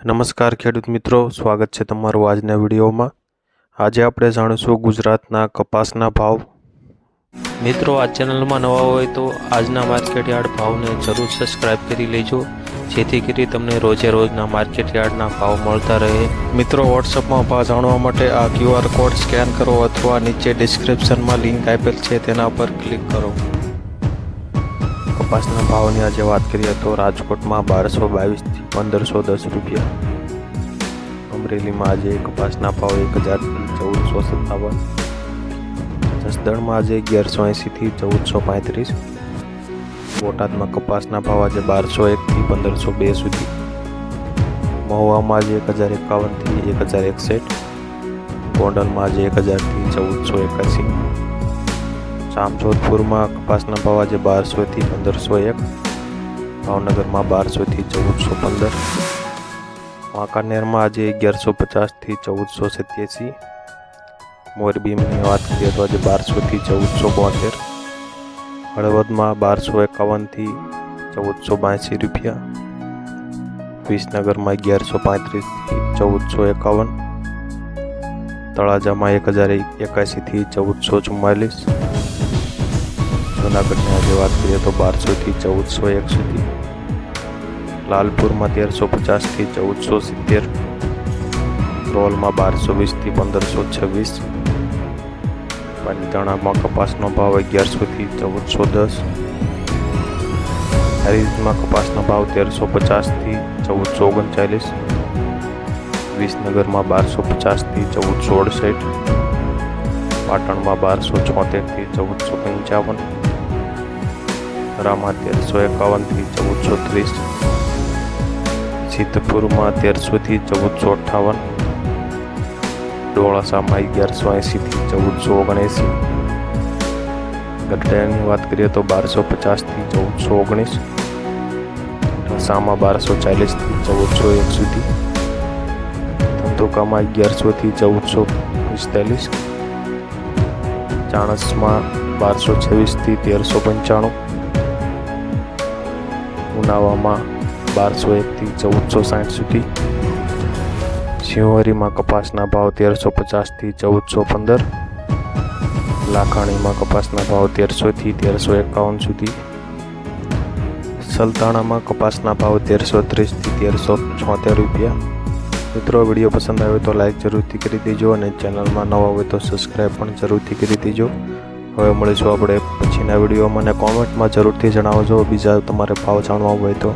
નમસ્કાર ખેડૂત મિત્રો, સ્વાગત છે તમારું આજના વિડીયોમાં. આજે આપણે જાણીશું ગુજરાતના કપાસના ભાવ. મિત્રો, આ ચેનલમાં નવા હોય તો આજના માર્કેટ યાર્ડ ભાવને જરૂર સબસ્ક્રાઇબ કરી લેજો, જેથી કરી તમને રોજે રોજના માર્કેટ યાર્ડના ભાવ મળતા રહે. મિત્રો, વોટ્સઅપમાં ભાવ જાણવા માટે આ ક્યુઆર કોડ સ્કેન કરો અથવા નીચે ડિસ્ક્રિપ્શનમાં લિંક આપેલ છે, તેના પર ક્લિક કરો. કપાસના ભાવની આજે વાત કરીએ તો રાજકોટમાં બારસો બાવીસથી પંદરસો દસ રૂપિયા. અમરેલીમાં આજે કપાસના ભાવ એક હજારથી ચૌદસો સત્તાવન. જસદણમાં આજે અગિયારસો એંસીથી ચૌદસો પાંત્રીસ. બોટાદમાં કપાસના ભાવ આજે બારસો એકથી પંદરસો બે સુધી. મહુવામાં આજે એક હજાર એકાવનથી એક હજાર એકસઠ. ગોંડલમાં આજે એક હજારથી ચૌદસો એકાસી. જામજોધપુરમાં કપાસના ભાવ આજે બારસોથી પંદરસો એક, ભાવનગરમાં બારસોથી ચૌદસો પંદર, વાંકાનેરમાં આજે અગિયારસો પચાસથી ચૌદસો સત્યાસી, મોરબીની વાત કરીએ તો આજે બારસોથી ચૌદસો બોતેર, હળવદમાં બારસો એકાવનથી ચૌદસો બાંસી રૂપિયા, વિસનગરમાં અગિયારસો પાંત્રીસથી ચૌદસો એકાવન, તળાજામાં એક હજાર એકાસીથી ચૌદસો ચુમ્માલીસ જૂનાગઢની આજે વાત કરીએ તો બારસોથી ચૌદસો એક સુધી. લાલપુરમાં તેરસો પચાસથી ચૌદસો સિત્તેર. રોલમાં બારસો વીસથી પંદરસો છવ્વીસ. પાલીતાણામાં કપાસનો ભાવ અગિયારસોથી ચૌદસો દસ. હરીજમાં કપાસનો ભાવ તેરસો પચાસથી ચૌદસો ઓગણચાલીસ. વિસનગરમાં બારસો પચાસથી ચૌદસો અડસઠ. પાટણમાં બારસો છોતેરથી ચૌદસો પંચાવન. રામા તેરસો એકાવનથી ચૌદસો ત્રીસ. સિદ્ધપુરમાં તેરસોથી ચૌદસો અઠ્ઠાવન ડોળાસામાં અગિયારસો એંસીથી ચૌદસો ઓગણએંસી ગઢડાની વાત કરીએ તો બારસો પચાસથી ચૌદસો ઓગણીસ. ઢસામાં બારસો ચાલીસથી ચૌદસો એક સુધી ધંધુકામાં અગિયારસોથી ચૌદસો પિસ્તાલીસ. ચાણસમાં બારસો છવ્વીસથી તેરસો પંચાણું. ઉનાવામાં બારસો એકથી ચૌદસો સાઠ સુધી. શિવહરીમાં કપાસના ભાવ તેરસો પચાસથી ચૌદસો પંદર. લાખાણીમાં કપાસના ભાવ તેરસોથી તેરસો એકાવન સુધી. સલતાણામાં કપાસના ભાવ તેરસો ત્રીસથી તેરસો છોતેર રૂપિયા. મિત્રો, વીડિયો પસંદ આવે તો લાઈક જરૂરથી કરી દેજો અને ચેનલમાં નવા હોય તો સબસ્ક્રાઈબ પણ જરૂરથી કરી દેજો. હવે મળીશું આપણે પછીના વિડીયોમાં અને કોમેન્ટમાં જરૂરથી જણાવજો. બીજા તમારે ભાવ જાણવા હોય તો.